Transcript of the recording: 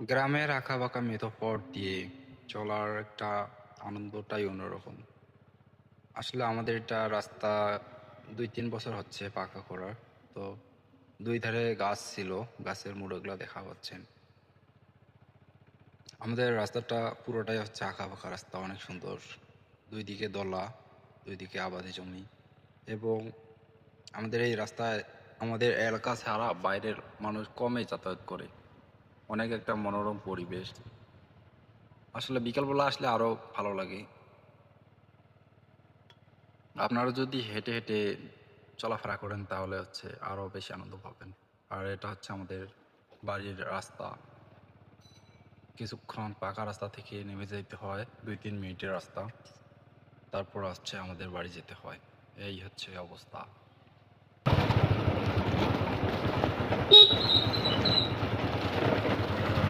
গ্রামের আঁকা বাঁকা মেথোপথ দিয়ে চলার একটা আনন্দটাই অন্যরকম। আসলে আমাদের এটা রাস্তা দুই তিন বছর হচ্ছে পাকা করার। তো দুই ধারে গাছ ছিল, গাছের মুড়োগুলো দেখা পাচ্ছেন। আমাদের রাস্তাটা পুরোটাই হচ্ছে আঁকা বাঁকা রাস্তা, অনেক সুন্দর। দুই দিকে দলা, দুই দিকে আবাদি জমি এবং আমাদের এই রাস্তায়, আমাদের এলাকা ছাড়া বাইরের মানুষ কমই যাতায়াত করে। অনেক একটা মনোরম পরিবেশ। আসলে বিকালবেলা আসলে আরও ভালো লাগে। আপনারা যদি হেঁটে হেঁটে চলাফেরা করেন তাহলে হচ্ছে আরও বেশি আনন্দ পাবেন। আর এটা হচ্ছে আমাদের বাড়ির রাস্তা। কিছুক্ষণ পাকা রাস্তা থেকে নেমে যেতে হয়, দুই তিন মিনিটের রাস্তা। তারপর হচ্ছে আমাদের বাড়ি যেতে হয়। এই হচ্ছে অবস্থা।